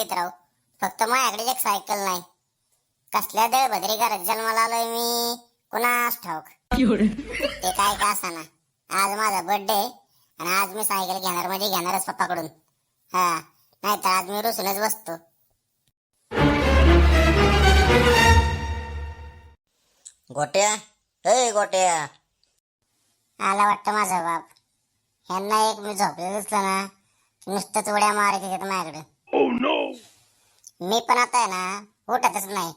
राहिलीत राव फक्त माझ्याकडे एक सायकल नाही. कसल्या दळ भद्री घरात जन्माला आलोय मी? कुणास ठाऊक? ते काय का असाना? आज माझा बर्थडे आणि आज मी सायकल घेणार मी पण आता आहे ना उठतच नाही.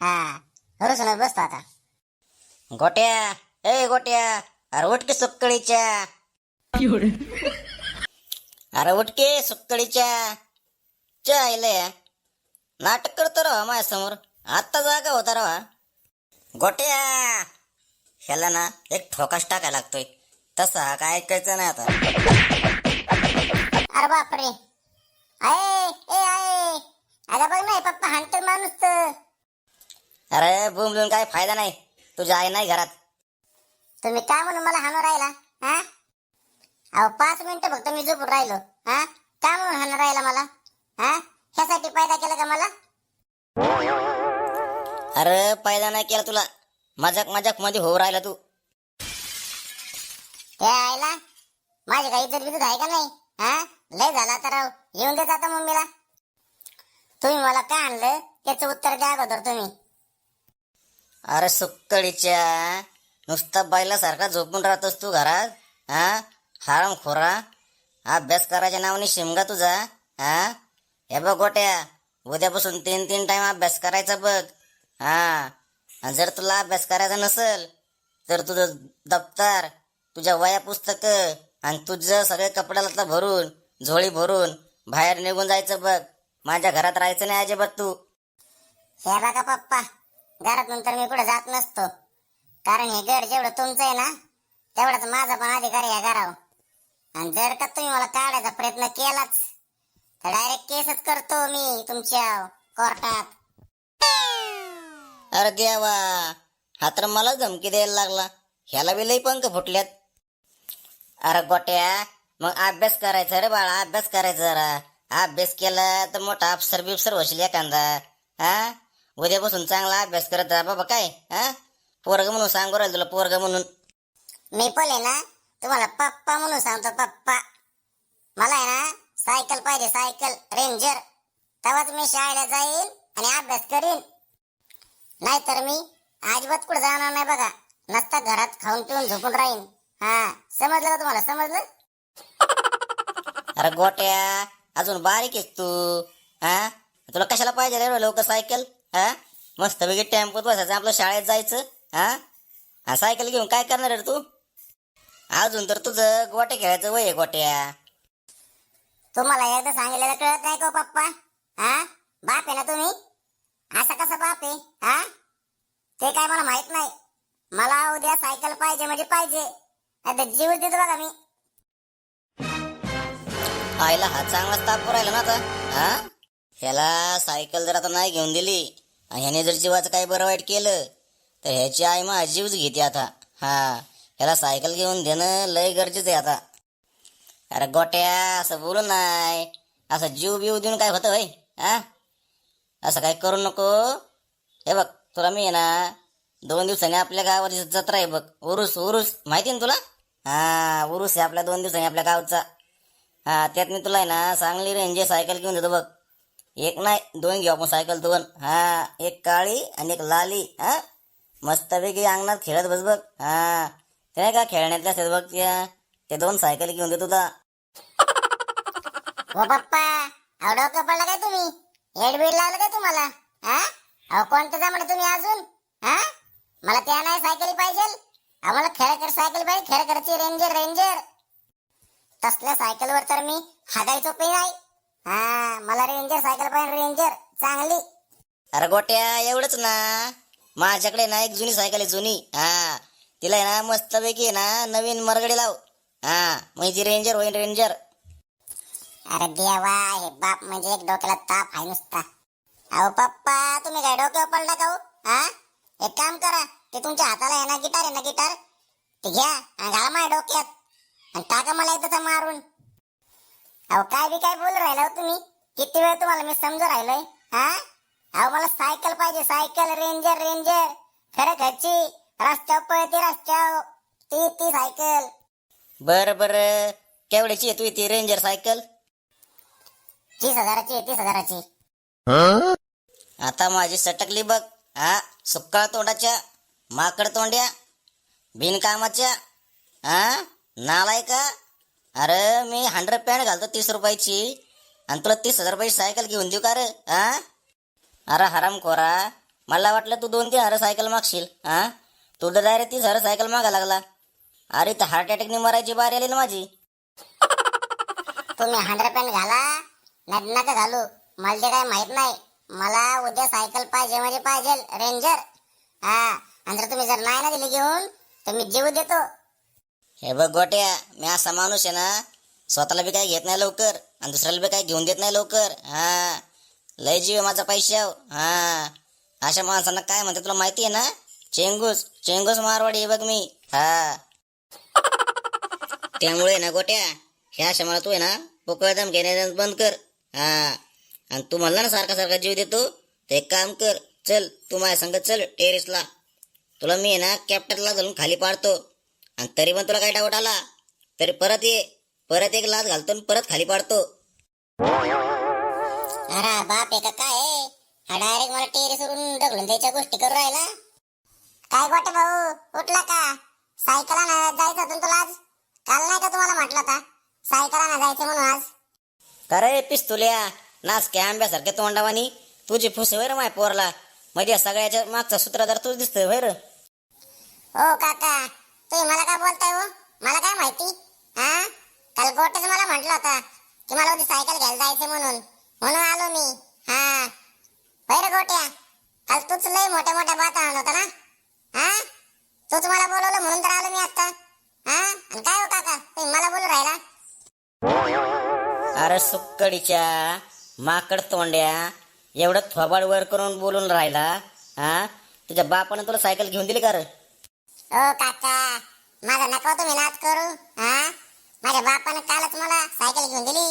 हा रुसूनच बसतो आता. गोट्या ए गोट्या अरे उठके सुक्कळीच्या. अरे उठके सुक्कळीच्या. चायले नाटक करतो राव माझ्यासमोर आत्ता जागा होता राव गोट्या. ह्याला ना एक ठोकाच टाकायला लागतोय. तसा काय ऐकायचं नाही आता. अरे बापरे. आय ए आय अगं बघ नाही पप्पा हाणतो माणूस तर. अरे बुमलून काय फायदा नाही. तुझ्या आई नाही घरात. तुम्ही काय म्हणून मला हाणून राहिला हा? अहो पाच मिनिटं फक्त मी झोपून राहिलो हा? काय म्हणून हाणून राहिला मला हा? ह्यासाठी पैदा केलं का मला? अरे पहिला नाही केला तुला. मजाक मजाकमध्ये होऊ राहिला तू. ते आयला माझी काही इज्जत बिजत आहे का नाही हा? लय झाला तर राव. येऊन देत आता मम्मीला. तुम्ही मला काय आणलं? त्याचं उत्तर द्या अगोदर तुम्ही. अरे सुकळीच्या नुसता बैलासारखा झोपून राहतोस तू घरात हा? हाराम खोरा? अभ्यास करायच्या नावाने शिमगा तुझा हा? हे बघ गोट्या उद्यापासून तीन तीन टाइम अभ्यास करायचा बघ हा? आणि जर तुला अभ्यास करायचा नसेल तर तुझं दप्तर तुझ्या वया पुस्तक आणि तुझं सगळे कपड्याला भरून झोळी भरून बाहेर निघून जायचं बघ. माझ्या घरात राहायचं नाही अजिबात तू. हे बघा पप्पा घरात नंतर मी पुढे जात नसतो. कारण हे घर जेवढं तुमचं आहे ना तेवढाच माझा पण अधिकार या घरावर. आणि जर का तुम्ही मला काढायचा प्रयत्न केलाच तर डायरेक्ट केसच करतो मी तुमच्या कोर्टात. अरे देवा हा तर मला धमकी द्यायला लागला. ह्याला बी लई पंख फुटल्यात. अरे गोट्या मग अभ्यास करायचा रे बाळा अभ्यास करायचा जरा. अभ्यास केला तर मोठा अफसर बिफसर होशील एखादा हा? उद्यापासून चांगला अभ्यास करत राहा बाबा काय हा? पोरग म्हणून सांगू राहिल तुला पोरग म्हणून. मी पण आहे ना तुम्हाला पप्पा म्हणून सांगतो पप्पा. मला आहे ना सायकल पाहिजे सायकल रेंजर. तेव्हाच मी शाळेला जाईन आणि अभ्यास करीन. नाहीतर मी अजिबात कुठे जाणार नाही बघा. नसता घरात खाऊन पिऊन झोपून राहीन. हा समजलं का तुम्हाला समजलं? अरे गोट्या अजून बारीक आहेस तू हा? तुला कशाला पाहिजे रे लवकर सायकल हा? मस्त पैकी टेम्पोत बसायचं आपलं शाळेत जायचं हा? सायकल घेऊन काय करणार रे तू? अजून तर तुझं गोट्या खेळायचं वय आहे गोट्या. तुम्हाला एकदा सांगितलेलं कळत नाही का हो, पप्पा? हा? बाप आहे ना तुम्ही? असा कसा बाप आहे हा? ते काय मला माहीत नाही. मला उद्या सायकल पाहिजे म्हणजे पाहिजे. आता जीव देतो बघा मी. आईला हा चांगलाच ताप राहिला ना आता. हा? ह्याला सायकल जर आता नाही घेऊन दिली आणि ह्याने जर जीवाचं काही बरं वाईट केलं तर ह्याची आई मग जीवच घेते आता. हा. ह्याला सायकल घेऊन देणं लय गरजेचं आहे आता. अरे गोट्या असं बोलू नाही. असं जीव बिव देऊन काय होतं भाई हा? असं काय करू नको. हे बघ तुला मी आहे ना दोन दिवसांनी आपल्या गावाची जत्रा आहे बघ. उरुस उरुस. माहिती ना तुला? हा उरुस आहे आपल्या दोन दिवसांनी आपल्या गावचा. हा त्यात मी तुला आहे ना चांगली रेंज सायकल घेऊन देतो बघ. एक नाही दोन घेऊ आपण सायकल दोन हा एक काळी आणि एक लाली हा. मस्तपैकी अंगणात खेळत बस बघ हा. ते नाही का खेळण्यातल्या असतात बघ त्या. ते दोन सायकल घेऊन देतो तुला. हो पप्पा अहो डोकं पडलं काय तुम्ही? हेडबीड लावलं काय तुम्हाला? हा? अहो कोणतं जा म्हणा तुम्ही अजून? हा? मला त्या नाही सायकल पाहिजे. आम्हाला खेळकर सायकल पाहिजे खेळकरची रेंजर रेंजर तसल्या सायकलवर तर मी हागायचो पण नाही. हा मला रेंजर सायकल पाहिजे रेंजर चांगली. अरे गोट्या एवढंच ना. माझ्याकडे ना एक जुनी सायकल आहे जुनी. हा तिला आहे ना मस्तपैकी ना नवीन मरगडी लाव. हा म्हणजे रेंजर होईल रेंजर. अरे देवा हे बाप म्हणजे एक डोक्याला ताप आहे नुसता. अहो पप्पा तुम्ही काय डोक्यावर पडला का हो? हा? एक काम करा ते तुमच्या हाताला आहे ना गिटार आहे ना गिटार? ते घ्या आणि घाला माझ्या डोक्यात. आणि टाका मला इथं मारून. अहो काय बी काय बोल राहिला हो तुम्ही. किती वेळ तुम्हाला मी समजू राहिलोय? हा? अहो मला सायकल पाहिजे सायकल रेंजर रेंजर. खरं घरची रस्त्यावर पळते रस्त्यावर. ती ती सायकल. बर बर. केवढ्याची आहे तू ती रेंजर सायकल? तीस हजाराची आहे, तीस हजाराची. आता माझी सटकली बघ. हा सुक्काळ तोंडाच्या माकड तोंड्या बिनकामाच्या हा? नालाय का अरे मी हंड्रेड पॅन्ट घालतो तीस रुपयाची. आणि तुला तीस हजार रुपयाची सायकल घेऊन देऊ का रे? हा अरे हराम खोरा. मला वाटलं तू दोन तीन हजार सायकल मागशील. हा तू तर डायरेक्ट तीस हजार सायकल मागा लागला. अरे तर हार्ट अटॅकने मरायची बारी आली ना माझी. तुम्ही हंड्रेड पॅन्ट घाला. नाही नका घालू. मला ते काय माहीत नाही. मला उद्या सायकल पाहिजे म्हणजे पाहिजे रेंजर. हा आणि जर तुम्ही जर नाही ना दिली घेऊन तर मी जीव देतो. हे बघ गोट्या मी असा माणूस आहे ना स्वतःला बी काय घेत नाही लवकर आणि दुसऱ्याला बी काय घेऊन देत नाही लवकर. हा. लय जीव माझा पैशाव हा. अशा माणसांना काय म्हणते तुला माहिती आहे ना? चेंगूस चेंगूस मारवाडी आहे बघ मी. हा. त्यामुळे ना गोट्या हे अशा मला तू आहे ना पोकळदम घेणे बंद कर. हा. आणि तू म्हणला ना सारखा सारखा जीव देतो ते एक काम कर चल तू माझ्या संग चल टेरेसला तुला मी आहे ना कॅप्टनला घालून खाली पाडतो. आणि तरी पण तुला काय डाऊट आला? तरी परत ये. परत एक लाच घालतो आणि परत खाली पाडतो. अरे बाप आहे का काय आहे? हा डायरेक्ट मला टेरेस वरून ढकलून द्यायच्या गोष्टी करू राहिला. काय गोटे भाऊ उठला का? सायकल ना जायचं होतं ना तुला आज? काल नाही का तुम्हाला म्हटलं होता? सायकल ना जायचं म्हणून आज? का रे पिस्तुल्या नाच आंब्यासारख्या तोंडावानी. तुझी फुस वैर माय पोरला. म्हणजे सगळ्याच्या मागचा सूत्रधार तूच दिसतोय वैर हो काका. तुम्ही मला काय बोलताय हो? मला काय माहिती? हा? काल गोटेच मला म्हटलं होता की मला उद्या सायकल घ्यायला जायचं म्हणून. म्हणून आलो मी. हा. बैर गोट्या? काल तूच लय मोठ्या मोठ्या बात आणत होता ना? हा? तूच मला बोलवलं म्हणून तर आलो मी आता. हा? आणि काय हो काका? तुम्ही मला बोलू राहिला? अरे सुक्कडीच्या माकड तोंड्या एवढं थोबाड वर करून बोलून राहिला हा? तुझ्या बापानं तुला सायकल घेऊन दिली का रे? ओ काका माझा नका तुम्ही नाद करू हा? माझ्या बापानं कालच मला सायकल घेऊन दिली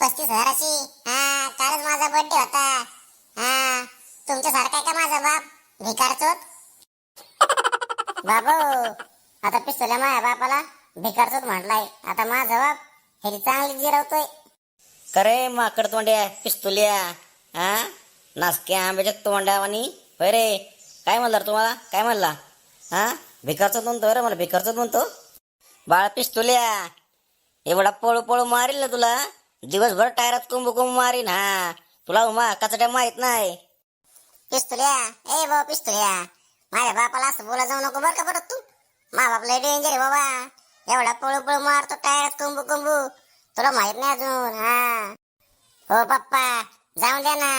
पस्तीस हजाराची. हा कालच माझा बर्थडे होता. हा तुमच्या सारखा का माझा बाप? भिकारचोत बाबू आता पिस्तुल्या माझ्या बापाला भिकारचोत म्हटलाय. आता माझा बाप हे चांगली जिरवतोय करे माकड तोंड्या पिस्तुल्या हा? नासक्या आंब्याच्या तोंडावानी? आणि रे काय म्हणला तुम्हाला? काय म्हणला? हा? भिकारचं म्हणतो रे मला भिकारचं म्हणतो बाळ पिस्तुल्या एवढा पळू पळू मारील ना तुला. दिवसभर टायरात कुंभ कुंभ मारीन हा. तुला उमा कचड्या माहीत नाही. पिस्तुल्या ए बाबा पिस्तुल्या माझ्या बापाला असं बोला जाऊ नको बरं का परत तू? मा बाप लय डेंजर आहे बाबा. एवढा पळू पळू मारतो टायरात कुंभू कुंभू तुला माहीत नाही अजून हा. हो पप्पा जाऊन द्या ना.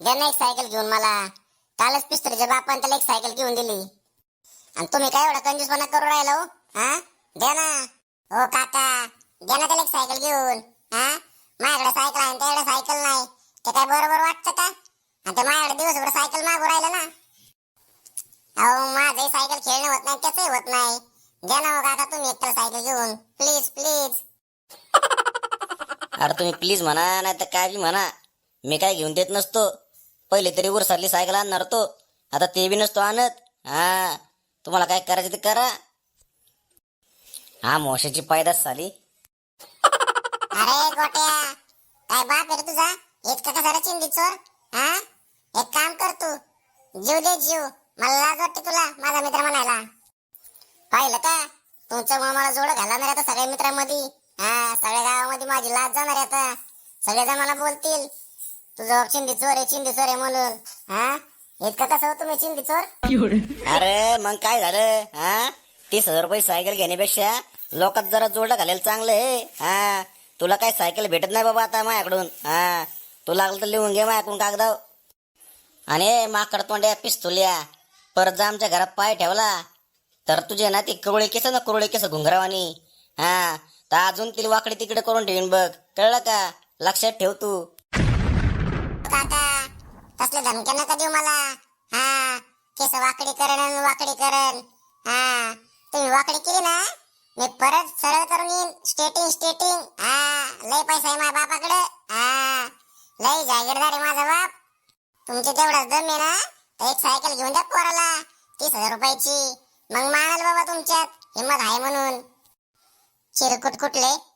द्या ना एक सायकल घेऊन मला. कालच पिस्तुलीच्या बापाने त्याला एक सायकल घेऊन दिली. आणि तुम्ही काय एवढा कंजूसपणा करू राहिला हो? हा? द्या ना. हो काका. द्या ना त्याला एक सायकल घेऊन. हा? माझ्याकडे सायकल आहे त्याकडे सायकल नाही. ते काय बरोबर वाटतं का? आणि ते माझ्याकडे दिवसभर सायकल मागू राहिलं ना. अहो माझे सायकल खेळणं होत नाही त्याचही होत नाही. द्या ना हो काका तुम्ही एकतर सायकल घेऊन. Please please. अरे तुम्ही प्लीज म्हणा नाही तर काय बी म्हणा. मी काय घेऊन देत नसतो. पहिले तरी उरसारली सायकल आणणार तो आता ते बी नसतो आणत. हा? तुम्हाला काय करायचं ते करा. हा मोशाची पायदास झाली. अरे गोट्या. काय बाप आहे रे तुझा? इतका का सारा चिंदी चोर? हा? एक काम कर तू. जीव दे जीव. मला लाज वाटते तुला माझा मित्र म्हणायला. पाहिलं का? तुमच्या मला जोड घालणार आता सगळ्या मित्रांमध्ये. हा सगळ्या गावामध्ये माझी लाज जाणार आहे आता. सगळेजण मला बोलतील. तुझं चिंदी चोर आहे चिंदी चोर आहे म्हणून. हा? इतकं कसं हो चिंदी चोर अरे मग काय झालं? हा? तीस हजार रुपये सायकल घेण्यापेक्षा लोकात जरा जोडलं घालायला चांगलं आहे. हा? तुला काय सायकल भेटत नाही बाबा आता माझ्याकडून? हा? तू लागलं तर लिहून घे माझ्याकडून कागदाव. आणि माकड तोंड्या पिस्तुल्या परत जा आमच्या घरात पाय ठेवला तर तुझे ना ती कुरळे केस ना कुरळे केस घुंगरावानी. हा? तर अजून तिला वाकडे तिकडे करून ठेवीन बघ. कळलं का? लक्षात ठेव तू. तसले धमक्या नका देऊ मला? हा केस वाकडी करण वाकडी करण. हा तुम्ही वाकडी केली ना? मी परत सरळ करून येईन. स्टेटिंग स्टेटिंग हा लय पैसा आहे माझ्या बापाकडे. हा लय जागीरदार आहे माझा बाप. तुमचे तेवढा दम आहे ना? तर एक सायकल घेऊन द्या पोराला. तीस हजार रुपयाची. मग मानाल बाबा तुमच्यात. हिंमत आहे म्हणून. चिरकुट कुठले?